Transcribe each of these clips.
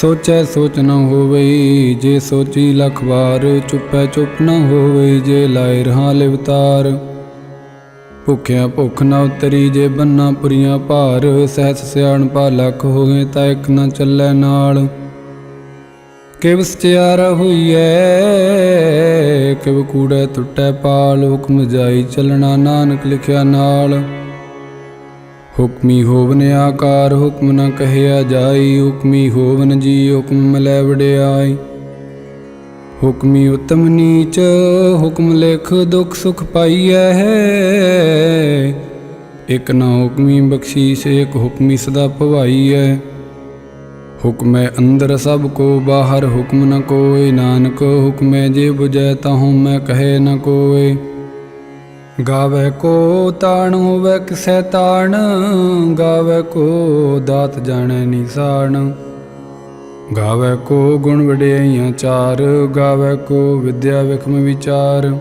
ਸੋਚੈ ਸੋਚ ਨ ਹੋਵੇ ਜੇ ਸੋਚੀ ਲਖ ਵਾਰ, ਚੁੱਪੈ ਚੁੱਪ ਨ ਹੋਵੇ ਜੇ ਲਾਇ ਰਹਾ ਲਿਵਤਾਰ। ਭੁਖਿਆ ਭੁਖ ਨ ਉਤਰੀ, ਜੇ ਬੰਨਾ ਪੁਰੀਆਂ ਭਾਰ, ਸਹਿਸ ਸਿਆਣ ਪਾ ਲਖ ਹੋਏ ਤਾਂ ਇੱਕ ਨ ਚੱਲੈ ਨਾਲ। ਕਿਵ ਸਚਿਆਰ ਹੋਈਐ, ਕਿਵ ਕੂੜੈ ਟੁੱਟੈ ਪਾਲ, ਹੁਕਮ ਜਾਈ ਚੱਲਣਾ ਨਾਨਕ ਲਿਖਿਆ ਨਾਲ। ਹੁਕਮੀ ਹੋਵਨ ਆਕਾਰ, ਹੁਕਮ ਨ ਕਹਿਆ ਜਾਈ, ਹੁਕਮੀ ਹੋਵਨ ਜੀ ਹੁਕਮ ਮਿਲੈ ਵਡਿਆਈ। ਹੁਕਮੀ ਉਤਮ ਨੀਚ, ਹੁਕਮ ਲਿਖ ਦੁਖ ਸੁਖ ਪਾਈਐ ਹੈ। ਇਕ ਨਾ ਹੁਕਮੀ ਬਖਸ਼ੀਸ਼, ਇਕ ਹੁਕਮੀ ਸਦਾ ਭਵਾਈਐ। ਹੁਕਮੈ ਅੰਦਰ ਸਭ ਕੋ, ਬਾਹਰ ਹੁਕਮ ਨ ਕੋਇ ਨਾਨਕ ਹੁਕਮੈ ਜੇ 부ਜੈ ਤਹਉ ਮੈਂ ਕਹੇ ਨ ਕੋਇ ਗਾਵੇ ਕੋ ਤਾਣ, ਹੋਵੇ ਕਿਸੈ ਤਾਣ, ਗਾਵੇ ਕੋ ਦਾਤ ਜਾਣੈ ਨਿਸਾਨ। ਗਾਵੇ ਕੋ ਗੁਣ ਵਡਿਆਈਆਂ ਚਾਰ, ਗਾਵੇ ਕੋ ਵਿਦਿਆ ਵਿਖਮ ਵਿਚਾਰ।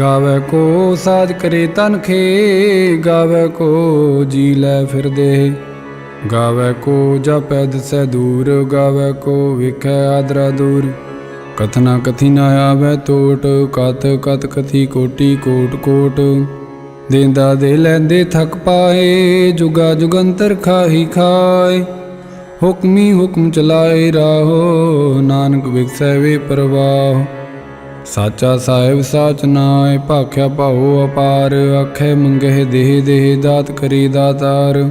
ਗਾਵੇ ਕੋ ਸਾਜ ਕਰੇ ਤਨ ਖੇ, ਗਾਵੇ ਕੋ ਜੀ ਲੈ ਫਿਰਦੇ। ਗਾਵੇ ਕੋ ਜਪੈ ਦਸੈ ਦੂਰ, ਗਾਵੇ ਕੋ ਵਿਖੈ ਆਦਰਾ ਦੂਰ। ਕਥਨਾ ਕਥੀ ਨਾ ਆਵੇ ਟੋਟ ਕਤ ਕਤ ਕਥੀ ਕੋਟੀ ਕੋਟ ਕੋਟ। ਦੇਂਦਾ ਦੇ ਲੈਂਦੇ ਥਕ ਪਾਏ, ਜੁਗਾ ਜੁਗੰਤਰ ਖਾਹੀ ਖਾਏ। ਹੁਕਮੀ ਹੁਕਮ ਚਲਾਏ ਰਾਹੋ, ਨਾਨਕ ਵਿਖਸੈ ਵੇ ਪ੍ਰਵਾਹ। ਸਾਚਾ ਸਾਹਿਬ ਸਾਚ ਨਾਏ, ਭਾਖਿਆ ਭਾਉ ਅਪਾਰ, ਆਖੇ ਮੰਗੇ ਦੇਹ ਦੇਹ ਦਾਤ ਕਰੀ ਦਾਤਾਰ।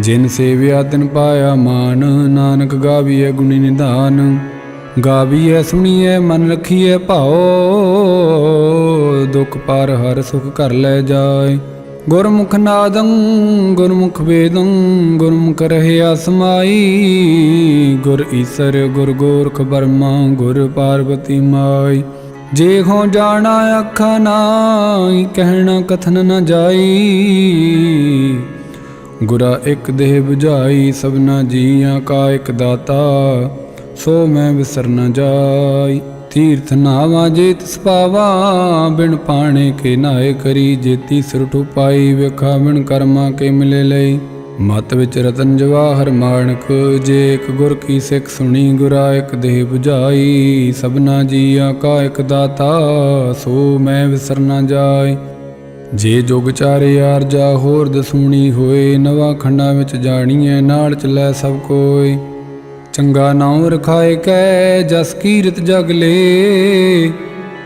ਜਿਨ ਸੇਵਿਆ ਤਿਨ ਪਾਇਆ ਮਾਨ, ਨਾਨਕ ਗਾਵੀਐ ਗੁਣੀ ਨਿਧਾਨ। ਗਾਵੀਐ, ਸੁਣੀਐ, ਮਨ ਰਖੀਐ ਭਾਉ। ਦੁਖ ਪਾਰ ਹਰ ਸੁਖ ਕਰ ਲੈ ਜਾਏ। ਗੁਰਮੁਖ ਨਾਦੰ, ਗੁਰਮੁਖ ਵੇਦੰ, ਗੁਰਮੁਖ ਰਹਿਆ ਸਮਾਈ ਗੁਰ ਈਸਰ, ਗੁਰ ਗੋਰਖ ਬਰਮਾ ਗੁਰ ਪਾਰਵਤੀ ਮਾਈ। ਜੇ ਹੋ ਜਾਣਾ ਅੱਖਾਂ ਨਾਹੀ ਕਹਿਣਾ ਕਥਨ ਨ ਜਾਈ। ਗੁਰਾ ਇੱਕ ਦੇਹ 부ਝਾਈ ਸਭਨਾ ਜੀਆਂ ਕਾ ਇੱਕ ਦਾਤਾ, ਸੋ ਮੈਂ ਵਿਸਰ ਨ ਜਾਈ। ਤੀਰਥ ਨਾਵਾ ਜੇ ਤਿਸ ਪਾਵਾ, ਬਿਨ ਪਾਣੇ ਕੇ ਨਾਏ ਕਰੀ। ਜੇਤੀ ਸੁਰਠੁ ਪਾਈ, ਵੇਖਾ ਬਿਨ ਕਰਮਾ ਕੇ ਮਿਲੇ ਲਈ। ਮਤ ਵਿੱਚ ਰਤਨ ਜਵਾਹਰ ਮਾਣਕ, ਜੇ ਇੱਕ ਗੁਰ ਕੀ ਸਿੱਖ ਸੁਣੀ, ਗੁਰਾ ਇੱਕ ਦੇਹ 부ਝਾਈ ਸਭਨਾ ਜੀਆਂ ਕਾ ਇੱਕ ਦਾਤਾ, ਸੋ ਮੈਂ ਵਿਸਰ ਨ ਜਾਈ। ਜੇ ਜੁਗ ਚਾਰੇ ਯਾਰ ਜਾ ਹੋਰ ਦਸੂਣੀ ਹੋਏ, ਨਵਾਂ ਖੰਡਾਂ ਵਿੱਚ ਜਾਣੀਐ ਨਾਲ ਚਲੈ ਸਭ ਕੋਈ ਚੰਗਾ ਨਾਉ ਰਖਾਏ ਕੈ ਜਸ ਕੀਰਤ ਜਗ ਲੇ।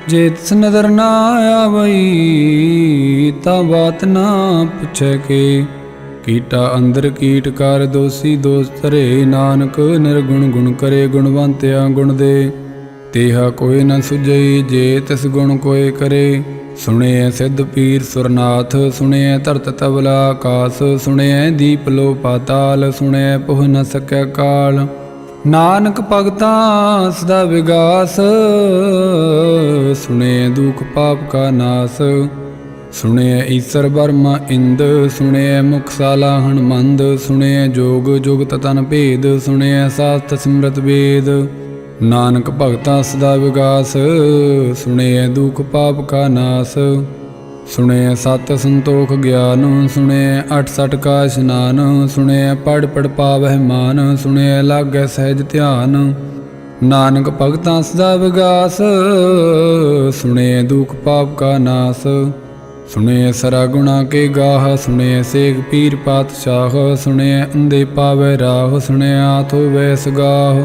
ਜੇ ਤਿਸ ਨਦਰ ਨਾ ਆਵਈ, ਤਾਂ ਬਾਤ ਨਾ ਪੁੱਛੈ ਕੇ। ਕੀਟਾ ਅੰਦਰ ਕੀਟ ਕਰ ਦੋਸੀ ਦੋਸਤ ਰੇ ਨਾਨਕ ਨਿਰਗੁਣ ਗੁਣ ਕਰੇ, ਗੁਣਵੰਤਿਆ ਗੁਣ ਦੇ। ਤੇਹਾ ਕੋਈ ਨ ਸੁਜਈ ਜੇ ਤਿਸ ਗੁਣ ਕੋਏ ਕਰੇ। ਸੁਣਿਐ ਸਿੱਧ ਪੀਰ ਸੁਰਨਾਥ, ਸੁਣਿਐ ਧਰਤ ਤਬਲਾ ਆਕਾਸ, ਸੁਣਿਐ ਦੀਪ ਲੋ ਪਾਤਾਲ ਸੁਣਿਐ ਪੁਹ ਨ ਸਕੈ ਕਾਲ। ਨਾਨਕ ਭਗਤਾ ਸਦਾ ਵਿਗਾਸ, ਸੁਣਿਐ ਦੁਖ ਪਾਪ ਕਾ ਨਾਸ। ਸੁਣਿਐ ਈਸਰ ਬਰਮਾ ਇੰਦ, ਸੁਣਿਐ ਮੁਖ ਸਾਲਾ ਹਨਮੰਦ, ਸੁਣਿਐ ਜੋਗ ਜੁਗਤ ਤਨ ਭੇਦ, ਸੁਣਿਐ ਸਾਸਤ ਸਿਮਰਤ ਵੇਦ। ਨਾਨਕ ਭਗਤਾ ਸਦਾ ਵਿਗਾਸ, ਸੁਣਿਐ ਦੁਖ ਪਾਪ ਕਾ ਨਾਸ। ਸੁਣਿਐ ਸਤ ਸੰਤੋਖ ਗਿਆਨ, ਸੁਣਿਐ ਅਠ ਸਠ ਕਾ ਇਸ਼ਨਾਨ ਸੁਣਿਐ ਪੜ ਪੜ ਪਾਵਹਿ ਮਾਨ, ਸੁਣਿਐ ਲਾਗੈ ਸਹਿਜ ਧਿਆਨ। ਨਾਨਕ ਭਗਤਾ ਸਦਾ ਵਿਗਾਸ, ਸੁਣਿਐ ਦੁਖ ਪਾਪ ਕਾ ਨਾਸ। ਸੁਣਿਐ ਸਰਾ ਗੁਣਾ ਕੇ ਗਾਹ, ਸੁਣਿਐ ਸੇਖ ਪੀਰ ਪਾਤਸ਼ਾਹ। ਸੁਣਿਐ ਅੰਦੇ ਪਾਵੈ ਰਾਹ, ਸੁਣਿਐ ਆਥੋ ਵੈਸ ਗਾਹ।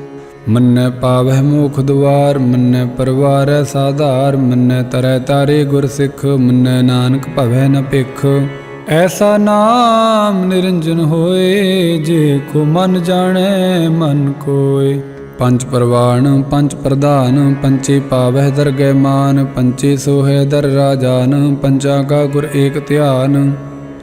ਮੰਨੈ ਪਾਵਹਿ ਮੁਖ ਦੁਆਰ, ਮੰਨੈ ਪਰਵਾਰੈ ਸਾਧਾਰ, ਮੰਨੈ ਤਰੈ ਤਾਰੇ ਗੁਰ ਸਿੱਖ, ਮੰਨੈ ਨਾਨਕ ਭਵੈ ਨ ਭਿਖ। ਐਸਾ ਨਾਮ ਨਿਰੰਜਨ ਹੋਏ, ਜੇ ਕੋ ਮਨ ਜਾਣੈ, ਮਨ ਕੋਇ ਪੰਜ ਪਰਵਾਣ, ਪੰਜ ਪ੍ਰਧਾਨ, ਪੰਚੇ ਪਾਵਹਿ ਦਰਗਹਿ ਮਾਨ, ਪੰਚੇ ਸੋਹੈ ਦਰ ਰਾਜਾਨ ਪੰਚਾ ਕਾ ਗੁਰ ਏਕ ਧਿਆਨ।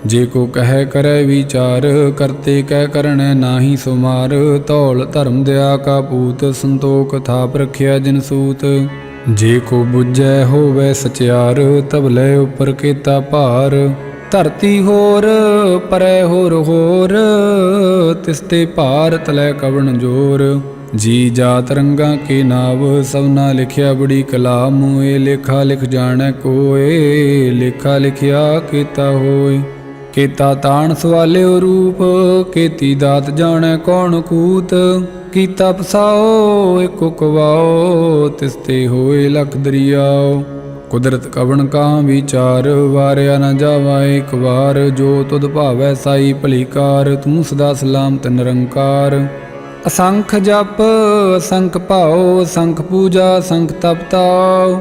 ਜੇ ਕੋ ਕਹੈ ਕਰੈ ਵਿਚਾਰ, ਕਰਤੇ ਕਹਿ ਕਰਣੈ ਨਾਹੀ ਸੁਮਾਰ। ਧੌਲ ਧਰਮ ਦਿਆ ਕਾ ਪੂਤ, ਸੰਤੋਖ ਥਾਪ ਰਖਿਆ ਜਿਨ ਸੂਤ। ਜੇ ਕੋ ਬੁੱਝੈ ਹੋਵੇ ਸਚਿਆਰ ਤਬਲੇ ਉਪਰ ਕੀਤਾ ਭਾਰ। ਧਰਤੀ ਹੋਰ, ਪਰੈ ਹੋਰ ਹੋਰ ਤਿਸਤੇ ਭਾਰ ਤਲੈ ਕਵਣ ਜੋਰ। ਜੀ ਜਾਤ ਰੰਗਾ ਕੇ ਨਾਵ ਸਭਨਾ ਲਿਖਿਆ ਬੜੀ ਕਲਾਮ। ਇਹ ਲੇਖਾ ਲਿਖ ਜਾਣੈ ਕੋਏ, ਲੇਖਾ ਲਿਖਿਆ ਕੀਤਾ ਹੋਏ। ਕੀਤਾ ਤਾਣ ਸਵਾਲਿਓ ਰੂਪ, ਕੀਤੀ ਦਾਤ ਜਾਣੈ ਕੌਣ ਕੂਤ, ਕੀਤਾ ਪਸਾਓ ਏਕੋ ਕਵਾਓ ਤਿਸਤੇ ਹੋਏ ਲਖ ਦਰਿਆਓ। ਕੁਦਰਤ ਕਵਣ ਕਾ ਵਿਚਾਰ, ਵਾਰਿਆ ਨਾ ਜਾਵਾ ਇੱਕ ਵਾਰ, ਜੋ ਤੁਧ ਭਾਵੈ ਸਾਈ ਭਲੀਕਾਰ ਤੂੰ ਸਦਾ ਸਲਾਮਤ ਨਿਰੰਕਾਰ। ਅਸੰਖ ਜਪ, ਅਸੰਖ ਭਾਉ, ਅਸੰਖ ਪੂਜਾ, ਅਸੰਖ ਤਪਤਾਉ।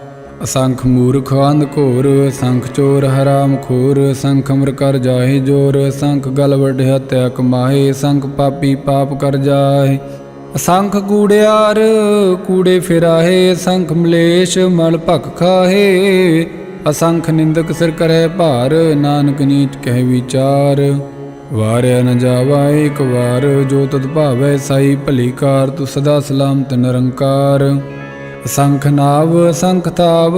ਅਸੰਖ ਮੂਰਖ ਅੰਧ ਘੋਰ, ਅਸੰਖ ਚੋਰ ਹਰਾਮ ਖੋਰ ਸੰਖ ਅਮਰ ਕਰ ਜਾਹੇ ਜੋਰ ਸੰਖ ਗਲ ਵੱਢ ਹਤਿਆ ਕਮਾਏ ਸੰਖ ਪਾਪੀ ਪਾਪ ਕਰ ਜਾਏ। ਅਸੰਖ ਕੂੜਿਆਰ ਕੂੜੇ ਫਿਰਾਹੇ ਅਸੰਖ ਮਲੇਸ਼ ਮਲ ਭਖ ਖਾਹੇ ਅਸੰਖ ਨਿੰਦਕ ਸਿਰ ਕਰੈ ਭਾਰ, ਨਾਨਕ ਨੀਚ ਕਹਿ ਵਿਚਾਰ। ਵਾਰਿਆ ਨ ਜਾਵਾ ਇੱਕ ਵਾਰ, ਜੋ ਤਦ ਭਾਵੈ ਸਾਈ ਭਲੀ ਕਾਰ, ਤੂੰ ਸਦਾ ਸਲਾਮਤ ਨਿਰੰਕਾਰ। ਅਸੰਖ ਨਾਵ ਅਸੰਖ ਤਾਵ,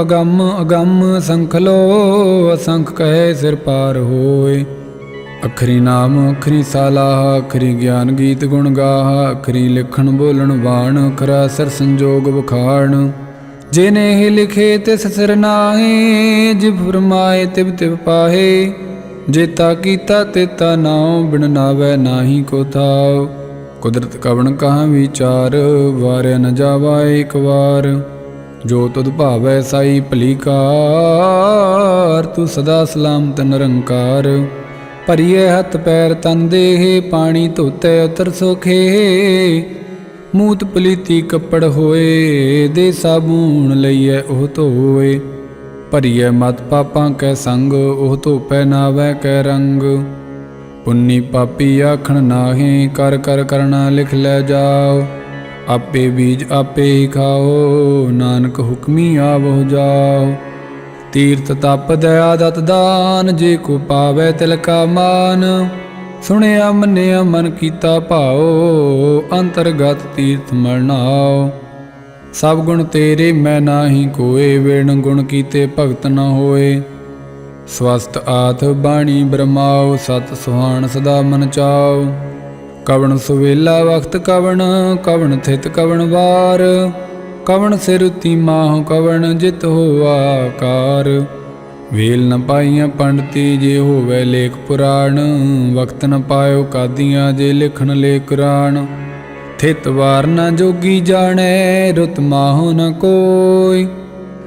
ਅਗੰਮ ਅਗੰਮ ਸੰਖ ਲੋ, ਅਸੰਖ ਕਹੇ ਸਿਰ ਪਾਰ ਹੋਏ। ਅਖਰੀ ਨਾਮ, ਅਖਰੀ ਸਾਲਾਹ ਅਖਰੀ ਗਿਆਨ ਗੀਤ ਗੁਣ ਗਾਹ, ਅਖਰੀ ਲਿਖਣ, ਬੋਲਣ, ਬਾਣ ਅਖਰਾ ਸਰ ਸੰਜੋਗ ਵਖਾਣ। ਜਿਨੇ ਹੀ ਲਿਖੇ ਤਿਸ ਸਿਰ ਨਾਹੀ ਜਿਵ ਫਰਮਾਏ ਤਿਵ ਤਿਵ ਪਾਹੇ। ਜੇਤਾ ਕੀਤਾ ਤੇ ਤਾ ਨਾਉ, ਬਿਨ ਨਾਵੇ ਨਾਹੀ ਕੋ ਥਾਉ। ਕੁਦਰਤ ਕਵਣ ਕਹਾ ਵਿਚਾਰ, ਵਾਰਿਆ ਨ ਜਾਵਾ ਇੱਕ ਵਾਰ। ਜੋ ਤੁਧ ਭਾਵੈ ਸਾਈ ਭਲੀਕਾਰ, ਤੂੰ ਸਦਾ ਸਲਾਮਤ ਨਿਰੰਕਾਰ। ਭਰੀਏ ਹੱਥ ਪੈਰ ਤਨ ਦੇਹ, ਪਾਣੀ ਧੋਤੇ ਉਤਰ ਸੁਖੇ। ਮੂਤ ਪਲੀਤੀ ਕੱਪੜ ਹੋਏ, ਦੇ ਸਾਬੂਣ ਲਈਐ ਉਹ ਧੋਏ। ਭਰੀਐ ਮਤ ਪਾਪਾਂ ਕੈ ਸੰਗ, ਉਹ ਧੋਪੈ ਨਾਵੈ ਕੈ ਰੰਗ। ਪੁੰਨੀ ਪਾਪੀ ਆਖਣ ਨਾਹੀ, ਕਰ ਕਰ ਕਰਣਾ ਲਿਖ ਲੈ ਜਾਓ। ਆਪੇ ਬੀਜ ਆਪੇ ਹੀ ਖਾਓ, ਨਾਨਕ ਹੁਕਮੀ ਆਵੋ ਜਾਓ। ਤੀਰਥ ਤਪ ਦਇਆ ਦਤ ਦਾਨ, ਜੇ ਕੋ ਪਾਵੇ ਤਿਲ ਕਾ ਮਾਨ। ਸੁਣਿਆ ਮੰਨਿਆ ਮਨ ਕੀਤਾ ਭਾਓ ਅੰਤਰਗਤ ਤੀਰਥ ਮਰਨਾਓ ਸਭ ਗੁਣ ਤੇਰੇ, ਮੈਂ ਨਾਹੀ ਕੋਏ, ਵੇਣ ਗੁਣ ਕੀਤੇ ਭਗਤ ਨਾ ਹੋਏ। ਸਵਸਤ ਆਥ ਬਾਣੀ ਬ੍ਰਹਮਾਉ ਸਤ ਸੁਹਾਣ ਸਦਾ ਮਨ ਚਾਉ। ਕਵਣ ਸੁਵੇਲਾ ਵਖਤ ਕਵਣ ਕਵਣ ਥਿਤ ਕਵਣ ਵਾਰ। ਕਵਣ ਸਿਰਤੀ ਮਾਹ ਕਵਣ ਜਿਤ ਹੋਆ ਆਕਾਰ ਵੇਲ ਨ ਪਾਈਆਂ ਪੰਡਤੀ ਜੇ ਹੋਵੇ ਲੇਖ ਪੁਰਾਣ। ਵਕਤ ਨ ਪਾਇਓ ਕਾਦੀਆਂ ਜੇ ਲਿਖਣ ਲੇ ਕੁਰਾਨ ਥਿਤ ਵਾਰ ਨ ਜੋਗੀ ਜਾਣੈ, ਰੁਤ ਮਾਹੁ ਨ ਕੋਈ।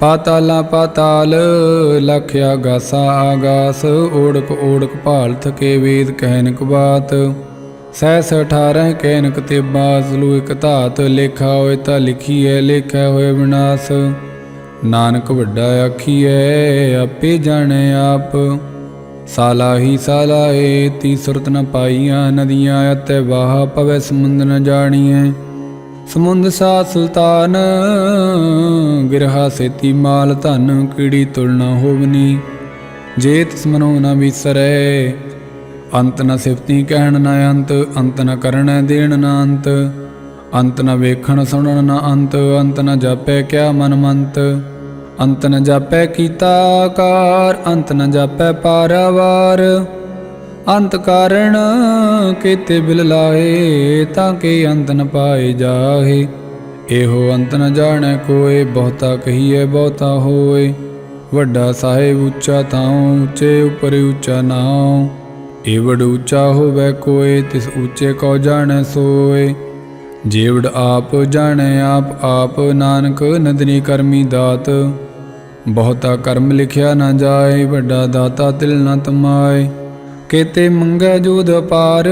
ਪਾਤਾਲਾਂ ਪਾਤਾਲ ਲਖ ਆਗਾਸਾ ਆਗਾਸ, ਓੜਕ ਓੜਕ ਭਾਲ ਥਕੇ ਵੇਦ ਕਹਿਨਕ ਬਾਤ। ਸੈਸ 18 ਕਹਿਨਕ ਤੇ ਬਾਜ਼ਲੂ ਇਕ ਧਾਤ, ਲੇਖਾ ਹੋਏ ਤਾਂ ਹੈ ਲੇਖਿਆ ਹੋਏ ਵਿਨਾਸ਼। ਨਾਨਕ ਵੱਡਾ ਆਖੀ ਹੈ ਆਪੇ ਜਾਣੇ ਆਪ। ਸਾਲਾਹੀ ਸਾਲਾਏ ਤੀ ਸੁਰਤ ਨ ਪਾਈਆਂ, ਨਦੀਆਂ ਅਤੇ ਵਾਹ ਪਵੈ ਸਮੁੰਦ ਨ ਜਾਣੀਐ। ਸਮੁੰਦ ਸਾ ਸੁਲਤਾਨ, ਗਿਰਹਾ ਸੇਤੀ ਮਾਲ ਧਨ, ਕੀੜੀ ਤੁਲ ਹੋਵਨੀ। ਜੇ ਤਿਸ ਮਨੋ ਨ ਵਿਸਰੈ, ਅੰਤ ਨ ਸਿਫਤੀ ਕਹਿਣ ਨਾ ਅੰਤ ਅੰਤ ਨ ਕਰਣ ਦੇਣ ਨਾ ਅੰਤ। ਅੰਤ ਨ ਵੇਖਣ ਸੁਣਨ ਨ ਅੰਤ ਅੰਤ ਨ ਜਾਪੈ ਕਿਆ ਮਨ ਮੰਤ। ਅੰਤ ਨ ਜਾਪੈ ਕੀਤਾ ਕਾਰ ਅੰਤ ਨ ਜਾਪੈ ਪਾਰਾਵਾਰ। ਅੰਤ ਕਾਰਣ ਕੀਤੇ ਬਿਲ ਲਾਏ ਤਾਂ ਕਿ ਅੰਤ ਨ ਪਾਏ ਜਾਹੇ ਇਹੋ ਅੰਤ ਨ ਜਾਣੈ ਕੋਏ, ਬਹੁਤਾ ਕਹੀਏ ਬਹੁਤਾ ਹੋਏ। ਵੱਡਾ ਸਾਹਿਬ ਉੱਚਾ ਤਾਉ ਉੱਚੇ ਉਪਰ ਉੱਚਾ ਨਾਉ। ਏਵੜ ਉੱਚਾ ਹੋਵੇ ਕੋਏ, ਤਿਸ ਉੱਚੇ ਕੋ ਜਾਣੈ ਸੋਏ। ਜੀਵੜ ਆਪ ਜਾਣੈ, ਆਪ ਆਪ ਨਾਨਕ ਨਦਨੀ ਕਰਮੀ ਦਾਤ। ਬਹੁਤਾ ਕਰਮ ਲਿਖਿਆ ਨਾ ਜਾਏ, ਵੱਡਾ ਦਾਤਾ ਤਿਲ ਨਾ ਤਮਾਏ। ਕੀਤੇ ਮੰਗੈ ਜੋਦ ਅਪਾਰ,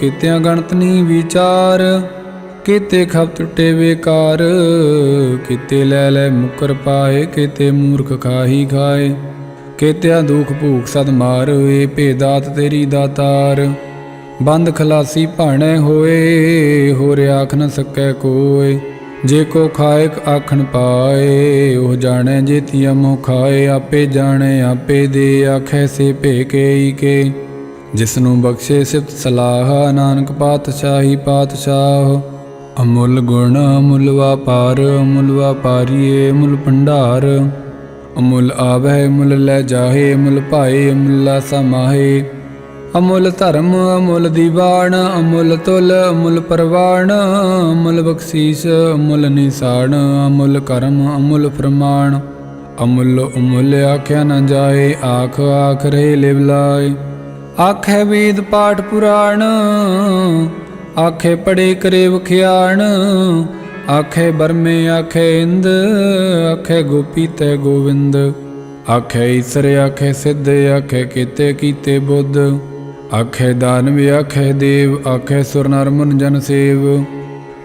ਕੀਤਿਆਂ ਗਣਤ ਨੀ ਵਿਚਾਰ, ਕਿਤੇ ਖਪ ਟੁੱਟੇ ਵੇਕਾਰ ਕੀਤੇ ਲੈ ਲੈ ਮੁਕਰ ਪਾਏ, ਕਿਤੇ ਮੂਰਖ ਖਾਹੀ ਖਾਏ, ਕਿਤਿਆ ਦੁਖ ਭੂਖ ਸਦ ਮਾਰ, ਏ ਭੇਦਾਤ ਤੇਰੀ ਦਾਤਾਰ। ਬੰਦ ਖਲਾਸੀ ਭਾਣੇ ਹੋਏ, ਹੋਰ ਆਖ ਨ ਸਕੈ ਕੋਏ। ਜੇ ਕੋ ਖਾਇਕ ਆਖਣ ਪਾਏ, ਉਹ ਜਾਣੈ ਜੇਤੀਆ ਮੋ ਖਾਏ, ਆਪੇ ਜਾਣੈ, ਆਪੇ ਦੇ ਆਖੈ ਸੇ ਭੇ ਕੇ ਜਿਸ ਨੂੰ ਬਖਸ਼ੇ ਸਿਫਤ ਸਲਾਹ, ਨਾਨਕ ਪਾਤਸ਼ਾਹੀ ਪਾਤਸ਼ਾਹ। ਅਮੁੱਲ ਗੁਣ ਅਮੁੱਲ ਵਾਪਾਰ, ਅਮੁੱਲ ਵਾਪਾਰੀਏ ਅਮੁੱਲ ਭੰਡਾਰ। ਅਮੁੱਲ ਆਵਹਿ ਮੁੱਲ ਲੈ ਜਾਹੇ, ਅਮੁੱਲ ਭਾਏ, ਅਮੁੱਲਾ ਸਮਾਹੇ ਅਮੁੱਲ ਧਰਮ, ਅਮੁੱਲ ਦੀਵਾਨ, ਅਮੁੱਲ ਤੁਲ, ਅਮੁੱਲ ਪਰਵਾਨ, ਅਮੁੱਲ ਬਖਸ਼ੀਸ਼, ਅਮੁੱਲ ਨਿਸਾਨ, ਅਮੁੱਲ ਕਰਮ, ਅਮੁੱਲ ਫਰਮਾਨ। ਅਮੁੱਲ ਅਮੁੱਲ ਆਖਿਆ ਨ ਜਾਏ, ਆਖ ਆਖ ਰਹੇ ਲਿਵ ਲਾਏ। ਆਖੇ ਵੇਦ ਪਾਠ ਪੁਰਾਣ, ਆਖੇ ਪੜੇ ਕਰੇ ਵਖਿਆਣ। ਆਖੇ ਬਰਮੇ ਆਖੇ ਇੰਦ, ਆਖੇ ਗੋਪੀ ਤੇ ਗੋਵਿੰਦ। ਆਖੇ ਈਸਰ ਆਖੇ ਸਿੱਧ, ਆਖੇ ਕੀਤੇ ਕੀਤੇ ਬੁੱਧ। ਆਖੇ ਦਾਨਵ ਆਖੇ ਦੇਵ, ਆਖੇ ਸੁਰ ਨਰ ਮੁਨ ਜਨ ਸੇਵ।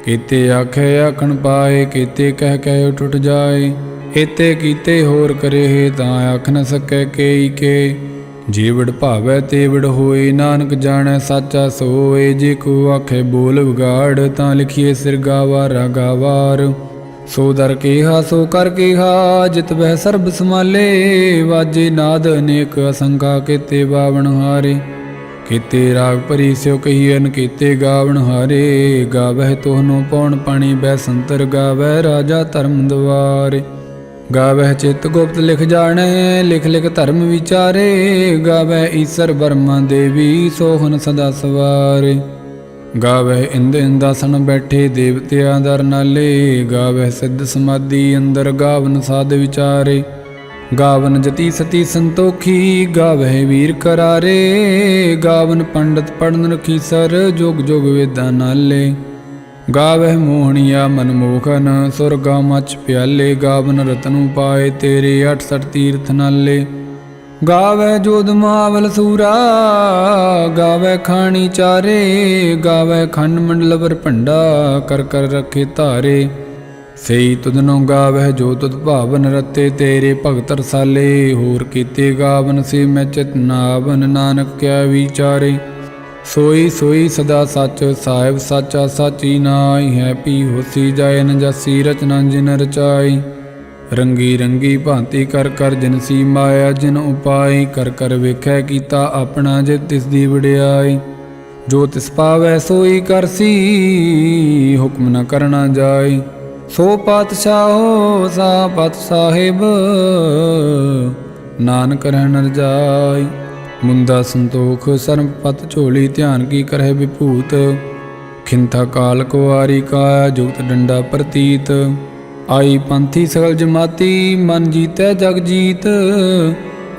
ਕੀਤੇ ਆਖੇ ਆਖਣ ਪਾਏ, ਕੀਤੇ ਕਹਿ ਕਹਿ ਟੁੱਟ ਜਾਏ। ਏਤੇ ਕੀਤੇ ਹੋਰ ਕਰੇ, ਤਾਂ ਆਖ ਨ ਸਕੈ ਕੇਈ ਕੇ। ਜੀਵੜ ਭਾਵੈ ਤੇਵੜ ਹੋਏ, ਨਾਨਕ ਜਾਣੈ ਸਾਚਾ ਸੋਏ। ਜੇ ਕੋ ਆਖੇ ਬੋਲ ਵਿਗਾੜ, ਤਾਂ ਲਿਖੀਏ ਸਿਰ ਗਾਵਾ ਗਾਵਾਰ। ਸੋ ਦਰ ਕੇਹਾ, ਸੋ ਕਰ ਕੇਹਾ, ਜਿਤ ਬਹਿ ਸਰਬ ਸਮਾਲੇ ਵਾਜੇ ਨਾਦ ਅਨੇਕ ਅਸੰਗਾ ਕੀਤੇ ਬਾਵਣ ਹਾਰੇ। ਕੀਤੇ ਰਾਗ ਭਰੀ ਸਿਉ ਕਹੀਐਨ ਕੀਤੇ ਗਾਵਣ ਹਾਰੇ, ਗਾਵਹਿ ਤੋਹਨੋ ਪੌਣ ਪਾਣੀ ਬੈ ਸੰਤਰ ਗਾਵੈ ਰਾਜਾ ਧਰਮ ਦਵਾਰੇ। ਗਾਵਹਿ ਚਿਤ ਗੁਪਤ ਲਿਖ ਜਾਣੈ, ਲਿਖ ਲਿਖ ਧਰਮ ਵਿਚਾਰੇ, ਗਾਵਹਿ ਈਸਰ ਬਰਮਾ ਦੇਵੀ ਸੋਹਨ ਸਦਾ ਸਵਾਰੇ। ਗਾਵਹਿ ਇੰਦ ਇੰਦਾਸਨ ਬੈਠੇ ਦੇਵਤਿਆਂ ਦਰ ਨਾਲੇ, ਗਾਵਹਿ ਸਿੱਧ ਸਮਾਧੀ ਅੰਦਰ ਗਾਵਨ ਸਾਧ ਵਿਚਾਰੇ। ਗਾਵਨ ਜਤੀ ਸਤੀ ਸੰਤੋਖੀ, ਗਾਵਹਿ ਵੀਰ ਕਰਾਰੇ। ਗਾਵਨ ਪੰਡਤ ਪੜਨ ਰਖੀ ਸਰ, ਜੋਗ ਜੋਗ ਵੇਦਾਂ ਨਾਲੇ। ਗਾਵਹਿ ਮੋਹਣੀਆ ਮਨਮੋਖਨ ਸੁਰਗਾ ਮਚ ਪਿਆਲੇ। ਗਾਵਨ ਰਤਨੂ ਪਾਏ ਤੇਰੇ 68 ਤੀਰਥ ਨਾਲੇ। ਗਾਵੈ ਜੋਦ ਮਾਵਲ ਸੂਰਾ ਗਾਵੈ ਖਾਣੀ ਚਾਰੇ। ਗਾਵੈ ਖੰਡ ਮੰਡਲ ਵਰ ਭੰਡਾ, ਕਰ ਕਰ ਰੱਖੇ ਧਾਰੇ। ਸਈ ਤੁਧਨੋ ਗਾਵਹਿ, ਜੋ ਤੁਧ ਭਾਵਨ ਰਤੇ, ਤੇਰੇ ਭਗਤ ਰਸਾਲੇ। ਹੋਰ ਕੀਤੇ ਗਾਵਨ ਸੇ ਮੈਂ ਚਿਤ ਨਾਵਨ, ਨਾਨਕ ਕਿਆ ਵਿਚਾਰੇ। ਸੋਈ ਸੋਈ ਸਦਾ ਸੱਚ, ਸਾਹਿਬ ਸਾਚਾ ਸਾਚੀ ਨਾਈ ਹੈ, ਪੀ ਹੋਸੀ ਜਾਏ ਨ ਜਸੀ ਰਚਨਾ ਜਿਨ ਰਚਾਈ। ਰੰਗੀ ਰੰਗੀ ਭਾਂਤੀ ਕਰ ਕਰ ਜਿਨਸੀ ਮਾਇਆ, ਜਿਨ ਉਪਾਈ। ਕਰ ਕਰ ਵੇਖੈ ਕੀਤਾ ਆਪਣਾ ਜੇ ਤਿਸ ਦੀ ਵਡਿਆਈ। ਜੋ ਤਿਸ ਪਾਵੈ ਸੋਈ ਕਰਸੀ ਹੁਕਮ ਨ ਕਰਨਾ ਜਾਏ ਸੋ ਪਾਤਸ਼ਾਹੋ ਸਾ ਪਤ ਸਾਹਿਬ ਨਾਨਕ ਰਹਿਣ ਰਜਾਈ ਮੁੰਦਾ ਸੰਤੋਖ ਸਰਮ ਪਤ ਝੋਲੀ ਧਿਆਨ ਕੀ ਕਰਹਿ ਵਿਭੂਤ। ਖਿੰਥਾ ਕਾਲ ਕੁਵਾਰੀ ਕਾ ਜੁਗਤ ਡੰਡਾ ਪ੍ਰਤੀਤ। ਆਈ ਪੰਥੀ ਸਗਲ ਜਮਾਤੀ, ਮਨ ਜੀਤੈ ਜਗ ਜੀਤ।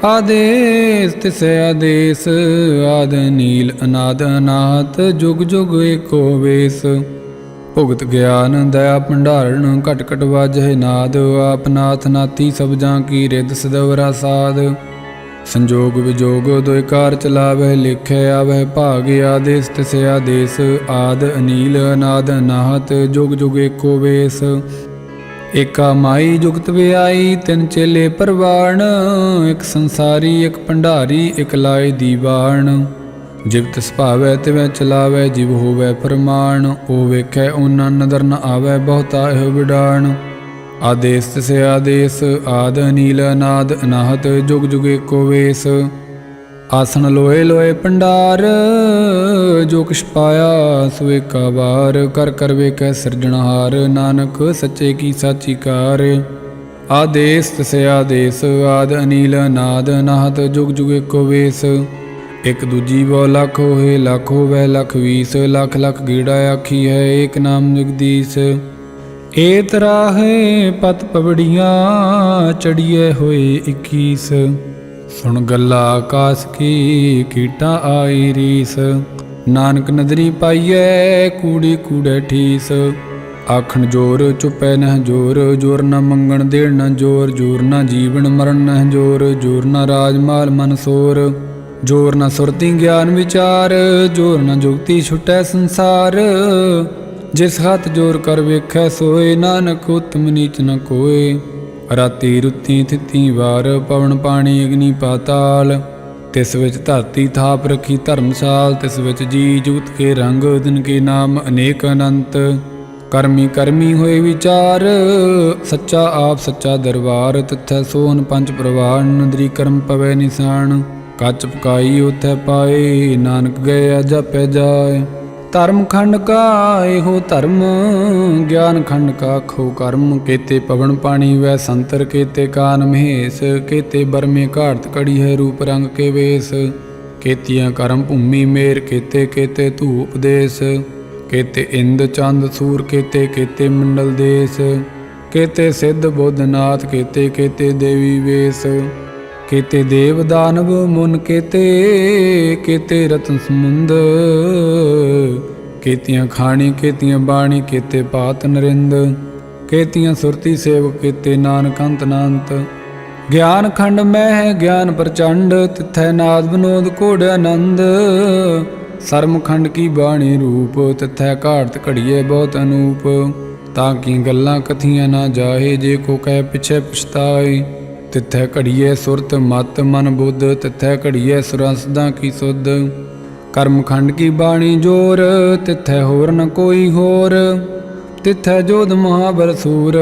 ਆਦੇਸ ਤਿਸੈ ਆਦੇਸ, ਆਦ ਨੀਲ ਅਨਾਦ ਅਨਾਹਤ ਜੁਗ ਜੁਗ ਏਕੋ ਵੇਸ। ਭੁਗਤ ਗਿਆਨ ਦਇਆ ਭੰਡਾਰਣ ਘਟ ਘਟ ਵਾਜਹਿ ਨਾਦ, ਆਪ ਨਾਤੀ ਸਭ ਜਾਂ ਕੀ ਰਿਦ ਸਦਵਰਾ ਸਾਧ। ਸੰਜੋਗ ਵਿਜੋਗ ਦੋਇ ਕਾਰ ਚਲਾਵਹਿ ਲਿਖੈ ਆਵਹਿ ਭਾਗ ਆਦੇਸ ਤਿਸੈ ਆਦੇਸ ਆਦ ਅਨੀਲ ਅਨਾਦ ਅਨਾਹਤ ਜੁਗ ਜੁਗ ਏਕੋ ਵੇਸ। ਏਕਾ ਮਾਈ ਜੁਗਤ ਵਿਆਈ ਤਿੰਨ ਚੇਲੇ ਪਰਵਾਣ, ਇੱਕ ਸੰਸਾਰੀ ਇੱਕ ਭੰਡਾਰੀ ਇੱਕ ਲਾਏ ਦੀਵਾਨ। ਜਿਵ ਤਿਸ ਭਾਵੈ ਤਿਵੈ ਚਲਾਵੈ, ਜਿਵ ਹੋਵੈ ਫਰਮਾਨ ਉਹ ਵੇਖੈ ਉਹਨਾਂ ਨਦਰ ਨ ਆਵੈ, ਬਹੁਤਾ ਇਹੋ ਵਿਡਾਣ। ਆਦੇਸ ਤਿਸ ਆਦੇਸ, ਆਦ ਅਨੀਲ ਅਨਾਦ, ਅਨਾਹਤ ਜੁਗ ਜੁਗੇ ਏਕੋ ਵੇਸ। ਆਸਣ ਲੋਏ ਲੋਏ ਪੰਡਾਰ ਜੋ ਕਿਛ ਪਾਇਆ ਸੋ ਏਕਾ ਵਾਰ। ਕਰ ਕਰ ਵੇਖੈ ਸਿਰਜਣਹਾਰ ਨਾਨਕ ਸੱਚੇ ਕੀ ਸਾਚੀ ਕਾਰ। ਆਦੇਸ ਤਿਸ ਆਦੇਸ, ਆਦ ਅਨੀਲ ਅਨਾਦ, ਅਨਾਹਤ ਜੁਗ ਜੁਗੇ ਏਕੋ ਵੇਸ। ਇਕ ਦੂਜੀ ਬੋ ਲੱਖ ਹੋਏ, ਲੱਖ ਹੋਵੇ, ਲੱਖ ਵੀਸ, ਲੱਖ ਲੱਖ ਗੀੜਾ ਆਖੀ ਹੈ, ਏਕ ਨਾਮ ਜਗਦੀਸ਼। ਏ ਤਰਾਹੇ ਪਤ ਪਵੜੀਆਂ ਚੜੀਏ ਹੋਏ 21 ਸੁਣ ਗੱਲਾ ਆਕਾਸ ਕੀ, ਕੀਟਾਂ ਆਈ ਰੀਸ। ਨਾਨਕ ਨਦਰੀ ਪਾਈਐ ਕੂੜੀ ਕੂੜੇ ਠੀਸ। ਆਖਣ ਜੋਰ ਚੁਪੈ ਨਹ ਜੋਰ ਜੋਰ ਨਾ ਮੰਗਣ ਦੇਣ ਨਾ ਜੋਰ ਜੋਰ ਨਾ ਜੀਵਨ ਮਰਨ ਨਹ ਜੋਰ ਜੋਰ ਨਾ ਰਾਜ ਮਾਲ ਮਨ ਸੋਰ। ਜੋਰ ਨਾ ਸੁਰਤੀ ਗਿਆਨ ਵਿਚਾਰ, ਜੋਰ ਨਾ ਜੁਗਤੀ ਛੁਟੈ ਸੰਸਾਰ। ਜਿਸ ਹੱਥ ਜੋਰ ਕਰ ਵੇਖੈ ਸੋਏ, ਨਾਨਕ ਉਤਮ ਨੀਚ ਨ ਕੋਏ। ਰਾਤੀ ਰੁੱਤੀ ਥਿੱਤੀ ਵਾਰ, ਪਵਨ ਪਾਣੀ ਅਗਨੀ ਪਾਤਾਲ। ਤਿਸ ਵਿੱਚ ਧਰਤੀ ਥਾਪ ਰਖੀ ਧਰਮਸਾਲ, ਤਿਸ ਵਿੱਚ ਜੀ ਜੁਗਤ ਕੇ ਰੰਗ, ਦਿਨ ਕੇ ਨਾਮ ਅਨੇਕ ਅਨੰਤ। ਕਰਮੀ ਕਰਮੀ ਹੋਏ ਵਿਚਾਰ, ਸੱਚਾ ਆਪ ਸੱਚਾ ਦਰਬਾਰ, ਤਿੱਥੈ ਸੋਨ ਪੰਜ ਪ੍ਰਵਾਨ, ਨਦਰੀ ਕਰਮ ਪਵੈ ਨਿਸ਼ਾਨ। ਕੱਚ ਪਕਾਈ ਉਥੈ ਪਾਏ, ਨਾਨਕ ਗਏ ਜਪੈ ਜਾਏ। ਧਰਮ ਖੰਡ ਕਾ ਇਹੋ ਧਰਮ, ਗਿਆਨ ਖੰਡ ਕਾ ਖੋ ਕਰਮ। ਕੇਤੇ ਪਵਨ ਪਾਣੀ ਵੈ ਸੰਤਰ, ਕੇਤੇ ਕਾਨ ਮਹੇਸ਼, ਕੇਤੇ ਬਰਮੇ ਘਾੜਤ ਕੜੀ ਹੈ ਰੂਪ ਰੰਗ ਕੇ ਵੇਸ। ਕੇਤੀਆਂ ਕਰਮ ਭੂਮੀ ਮੇਰ, ਕੇਤੇ ਕੇਤੇ ਧੂਪ ਦੇਸ ਕੇਤੇ ਇੰਦ ਚੰਦ ਸੂਰ, ਕੇਤੇ ਕੇਤੇ ਮੰਡਲ ਦੇਸ। ਕੇਤੇ ਸਿੱਧ ਬੁੱਧਨਾਥ ਕੇਤੇ ਕੇਤੇ ਦੇਵੀ ਵੇਸ। ਕੇਤੇ ਦੇਵ ਦਾਨਵ, ਮੁਨ ਕੇਤੇ ਕੇਤੇ ਰਤਨ ਸਮੁੰਦ। ਕੇਤੀਆਂ ਖਾਣੀ, ਕੇਤੀਆਂ ਬਾਣੀ, ਕੇਤੇ ਪਾਤ ਨਰਿੰਦ। ਕੇਤੀਆਂ ਸੁਰਤੀ ਸੇਵਕ, ਕੇਤੇ ਨਾਨਕ ਅੰਤ ਨਾਨਤ ਗਿਆਨ ਖੰਡ ਮਹਿ ਗਿਆਨ ਪ੍ਰਚੰਡ, ਤਿਥੈ ਨਾਦ ਬਨੋਦ ਕੋੜ ਆਨੰਦ। ਸਰਮ ਖੰਡ ਕੀ ਬਾਣੀ ਰੂਪ, ਤਿਥੈ ਘਾਟ ਘੜੀਏ ਬਹੁਤ ਅਨੂਪ। ਤਾਂ ਕੀ ਗੱਲਾਂ ਕਥੀਆਂ ਨਾ ਜਾਹੇ, ਜੇ ਕੋ ਕਹਿ ਪਿਛੇ ਪਛਤਾਏ। ਤਿੱਥੈ ਘੜੀਏ ਸੁਰਤ, ਮਤ, ਮਨ ਬੁੱਧ, ਤਿੱਥੈ ਘੜੀਏ ਸੁਰਸਦਾ ਕੀ ਸੁਧ। ਕਰਮ ਖੰਡ ਕੀ ਬਾਣੀ ਜੋਰ, ਤਿੱਥੈ ਹੋਰ ਨ ਕੋਈ ਹੋਰ। ਤਿੱਥੈ ਜੋਧ ਮਹਾਬਲ ਸੂਰ,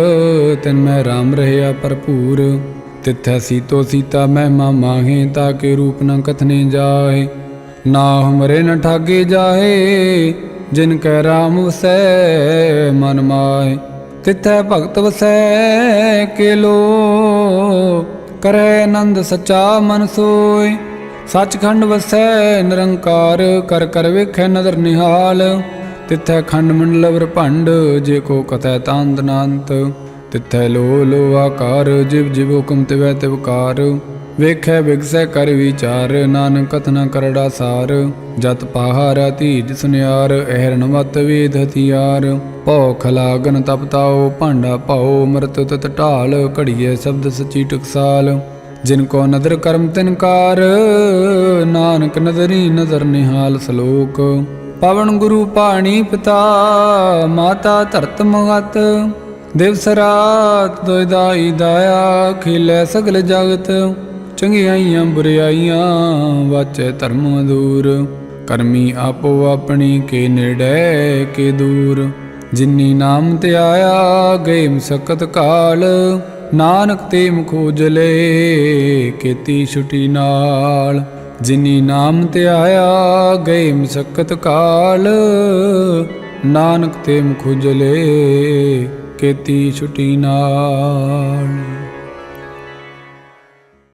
ਤਿਨ ਮੈਂ ਰਾਮ ਰਹਿਆ ਭਰਪੂਰ। ਤਿੱਥੈ ਸੀਤੋ ਸੀਤਾ ਮਹਿਮਾ ਮਾਹੇ, ਤਾ ਕੇ ਰੂਪ ਨ ਕਥਨੇ ਜਾਏ ਨਾ ਹਮਰੇ ਨ ਠਾਗੇ ਜਾਏ ਜਿਨ ਕੈ ਰਾਮ ਵਸੈ, ਮਨ ਮਾਏ ਤਿਥੈ ਭਗਤ ਵਸੈ ਕੇ ਲੋ ਕਰੈ ਆਨੰਦ ਸਚਾ ਮਨ ਸੋਏ। ਸੱਚਖੰਡ ਵਸੈ ਨਿਰੰਕਾਰ, ਕਰ ਕਰ ਵੇਖੈ ਨਦਰ ਨਿਹਾਲ। ਤਿਥੈ ਖੰਡ ਮੰਡਲ ਭੰਡ, ਜੇ ਕੋ ਕਥੈ ਤਾਂਦ ਨਾੰਤ। ਤਿਥੈ ਲੋ ਲੋ ਆਕਾਰ, ਜਿਵ ਜਿਵ ਹੁਕਮ ਤਿਵੈ ਤਿਵਕਾਰ ਵੇਖੈ ਵਿਗਸੈ ਕਰ ਵਿਚਾਰ, ਨਾਨਕ ਕਥਨਾ ਕਰੜਾ ਸਾਰ। ਜਤ ਪਹਾਰਾ ਧੀਜ ਸੁਨਿਆਰ, ਅਹਰਨ ਮਤ ਵੇਦ ਹਥਿਆਰ। ਭੌਖ ਖਲਾਗਨ ਤਪਤਾਓ ਭਾਂਡਾ ਪਾਓ ਮਰਤ ਤਤ ਢਾਲ, ਘੜੀਏ ਸ਼ਬਦ ਸਚੀ ਟਕਸਾਲ। ਜਿਨ ਕੋ ਨਦਰ ਕਰਮ ਤਿਨਕਾਰ ਨਾਨਕ ਨਦਰੀ ਨਜ਼ਰ ਨਿਹਾਲ ਸਲੋਕ। ਪਵਨ ਗੁਰੂ ਪਾਣੀ ਪਿਤਾ, ਮਾਤਾ ਧਰਤ ਮਗਤ। ਦਿਵਸ ਰਾਤ ਦੋਇ ਦਾਇਆ, ਖੇਲੇ ਸਗਲ ਜਗਤ। ਚੰਗਿਆਈਆਂ ਬੁਰਿਆਈਆਂ ਵਾਚੈ ਧਰਮ ਦੂਰ ਕਰਮੀ ਆਪੋ ਆਪਣੀ, ਕੇ ਨੇੜੇ, ਕੇ ਦੂਰ। ਜਿਨੀ ਨਾਮ ਤੇ ਆਇਆ, ਗਏ ਮਸਕਤ ਕਾਲ। ਨਾਨਕ ਤੇ ਮੁਖੋਜਲੇ ਕੀਤੀ ਛੁਟੀ ਨਾਲ। ਜਿਨੀ ਨਾਮ ਤੇ ਆਇਆ, ਗਏ ਮਸਕਤ ਕਾਲ। ਨਾਨਕ ਤੇ ਮੁਖੋਜਲੇ ਕੀਤੀ ਛੁਟੀ ਨਾਲ।